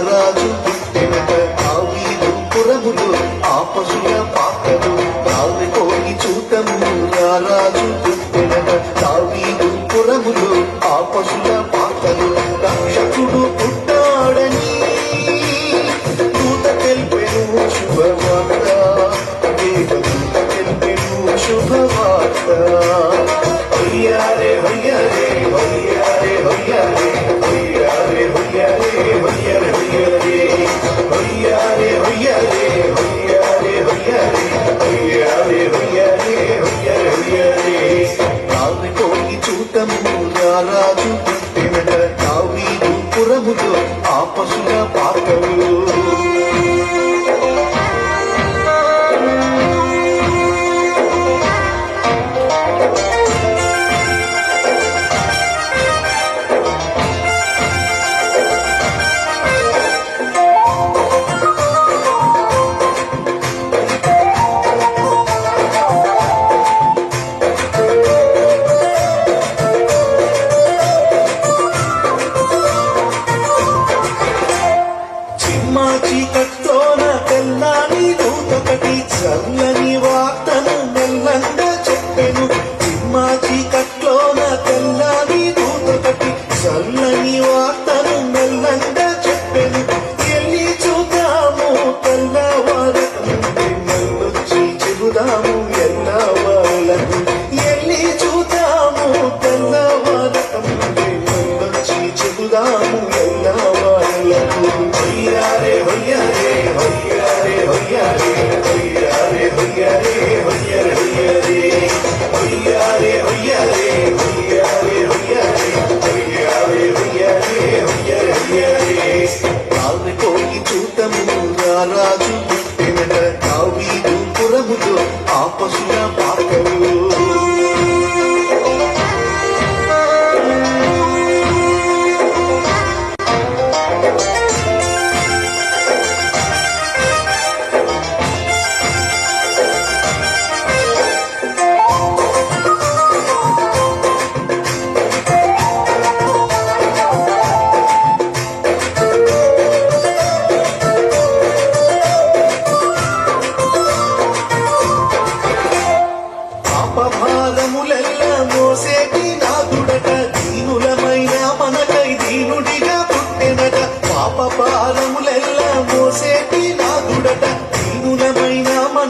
Parada. எல்லாமும் எல்லாமாய் ஒய்யாரே ஒய்யாரே ஒய்யாரே ஒய்யாரே ஒய்யாரே ஒய்யாரே ஒய்யாரே ஒய்யாரே ஒய்யாரே ஒய்யாரே ஒய்யாரே ஒய்யாரே ஒய்யாரே ஒய்யாரே ஒய்யாரே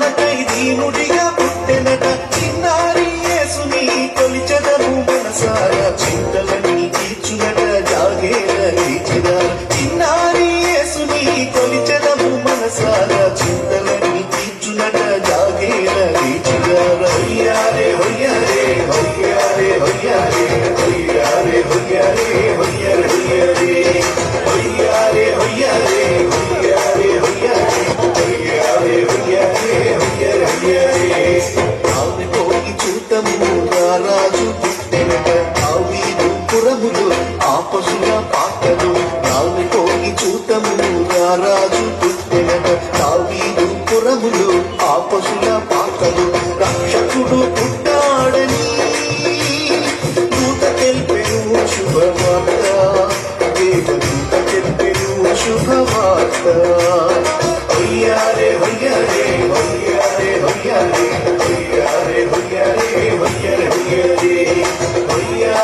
మనకై దీనుడిగా పుట్టెనట. చిన్నారి యేసుని కొలిచెదము మనసారా. చింతలని తీర్చునట జాగేర తీర్చదా చిన్నారి యేసుని కొలిచెదము మనసారా. చింతలని తీర్చునట జాగేర తీర్చదా హొయ్యారే హొయ్యారే హొయ్యారే హొయ్యారే హొయ్యారే హొయ్యారే హొయ్యారే హొయ్యారే పుట్టములు నారాజు పుట్టెనట తావీదు పురములు ఆ పశుల పాకలు. రక్షకుడు పుట్టాడని దూత తెలిపెను శుభవార్త. దేవదూత తెలిపెను శుభవార్త. వయ్యారే వయ్యారే వయ్యారే వయ్యారే. వయ్యారే వయ్యారే వయ్యారే వయ్యారే. వయ్యారే